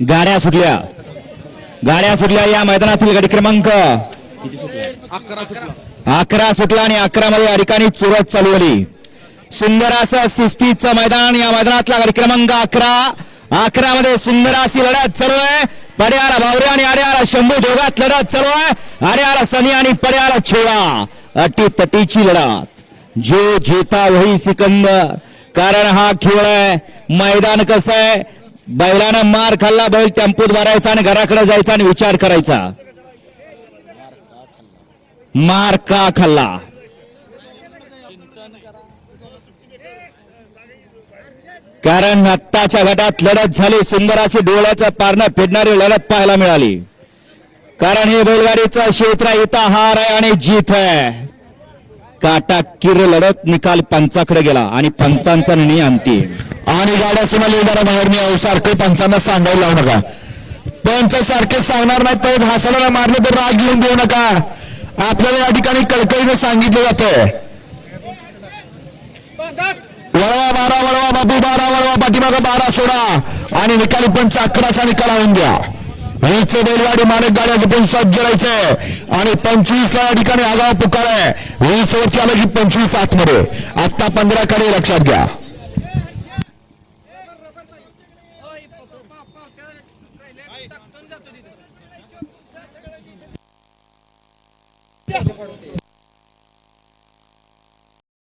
गाड्या सुटल्या. गाड्या सुटल्या या मैदानातील गाडी क्रमांक अकरा सुटला. आणि अकरा मध्ये या ठिकाणी चुरत चालू झाली. सुंदर असं शिस्तीचं मैदान या मैदानातला गाडी क्रमांक अकरा. अकरा मध्ये सुंदर अशी लढत चालू आहे. पड्याला भावरे आणि आड्याला शंभू दोघात लढत चालू आहे. आड्याला सनी आणि पड्याला छोळा. अटी तटीची लढत. जो जेता वही सिकंदर. कारण हा खेळ आहे. मैदान कसं आहे? बैलानं मार खाल्ला बैल टेम्पोत भरायचा आणि घराकडे जायचा आणि विचार करायचा. मार का खाल्ला? कारण आत्ताच्या गटात लढत झाली सुंदर अशी डोळ्याचं पारणं फेडणारी लढत पाहायला मिळाली. कारण हे बैलगाडीचं क्षेत्र इथं हार आहे आणि जीत आहे. काटा किर लढत निकाल पंचाकडे गेला आणि पंचांचा निर्णय अंतिम. आणि गाड्या सुनाली जरा बाहेर मी सारखं पंचांना सांगायला लावू नका. पंच सारखे सांगणार नाहीत पण हसायला मारले तर राग घेऊन देऊ नका. आपल्याला या ठिकाणी कळकळीने सांगितलं जातंय. वळवा बारा वळवा बाबू बारा वळवा पाठीमागा बारा सोडा. आणि निकाली पंच अकराचा निकाल आणून द्या. हीच बैलगाडी माणिक गाड्या जपून सज्ज राहायचंय आणि पंचवीस ला या ठिकाणी आगाव पुकार आहे. वीस वरती आलं की पंचवीस आतमध्ये. आत्ता पंधरा कडे लक्षात घ्या. जातो